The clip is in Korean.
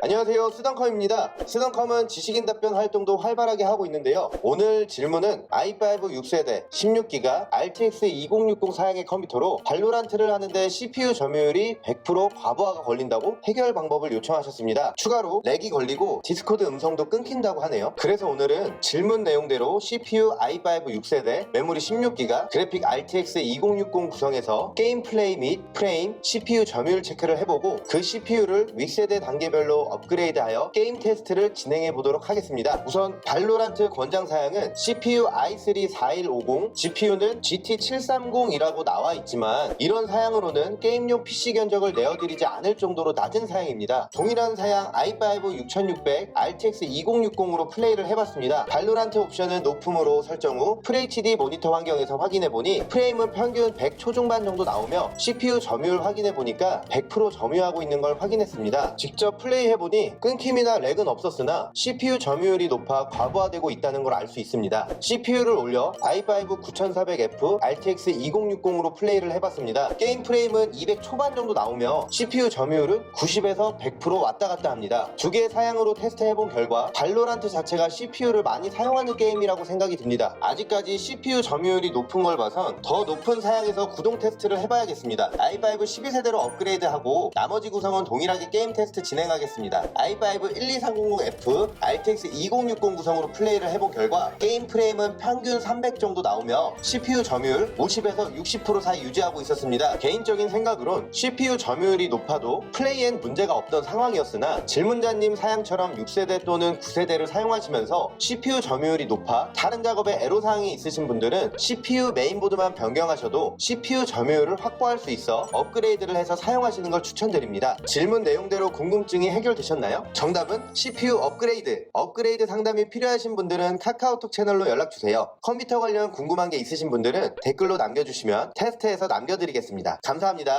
안녕하세요. 수던컴입니다. 수던컴은 지식인 답변 활동도 활발하게 하고 있는데요. 오늘 질문은 i5 6세대 16기가 RTX 2060 사양의 컴퓨터로 발로란트를 하는데 CPU 점유율이 100% 과부하가 걸린다고 해결 방법을 요청하셨습니다. 추가로 렉이 걸리고 디스코드 음성도 끊긴다고 하네요. 그래서 오늘은 질문 내용대로 CPU i5 6세대 메모리 16기가 그래픽 RTX 2060 구성에서 게임 플레이 및 프레임 CPU 점유율 체크를 해보고 그 CPU를 윗세대 단계별로 업그레이드하여 게임 테스트를 진행해 보도록 하겠습니다. 우선 발로란트 권장 사양은 CPU i3 4150, GPU는 GT730이라고 나와 있지만 이런 사양으로는 게임용 PC 견적을 내어드리지 않을 정도로 낮은 사양입니다. 동일한 사양 i5 6600, RTX 2060으로 플레이를 해봤습니다. 발로란트 옵션은 높음으로 설정 후 FHD 모니터 환경에서 확인해 보니 프레임은 평균 100 초 중반 정도 나오며 CPU 점유율 확인해 보니까 100% 점유하고 있는 걸 확인했습니다. 직접 플레이 해 보니 끊김이나 렉은 없었으나 CPU 점유율이 높아 과부하되고 있다는 걸 알 수 있습니다. CPU를 올려 i5 9400F RTX 2060으로 플레이를 해봤습니다. 게임 프레임은 200 초반 정도 나오며 CPU 점유율은 90에서 100% 왔다 갔다 합니다. 두 개의 사양으로 테스트해본 결과 발로란트 자체가 CPU를 많이 사용하는 게임이라고 생각이 듭니다. 아직까지 CPU 점유율이 높은 걸 봐선 더 높은 사양에서 구동 테스트를 해봐야겠습니다. i5 12세대로 업그레이드하고 나머지 구성은 동일하게 게임 테스트 진행하겠 습니다. i5 12300F RTX 2060 구성으로 플레이를 해본 결과 게임 프레임은 평균 300 정도 나오며 CPU 점유율 50에서 60% 사이 유지하고 있었습니다. 개인적인 생각으론 CPU 점유율이 높아도 플레이엔 문제가 없던 상황이었으나 질문자님 사양처럼 6세대 또는 9세대를 사용하시면서 CPU 점유율이 높아 다른 작업에 애로사항이 있으신 분들은 CPU 메인보드만 변경하셔도 CPU 점유율을 확보할 수 있어 업그레이드를 해서 사용하시는 걸 추천드립니다. 질문 내용대로 궁금증이 해결 되셨나요? 정답은 CPU 업그레이드. 업그레이드 상담이 필요하신 분들은 카카오톡 채널로 연락주세요. 컴퓨터 관련 궁금한 게 있으신 분들은 댓글로 남겨주시면 테스트해서 남겨드리겠습니다. 감사합니다.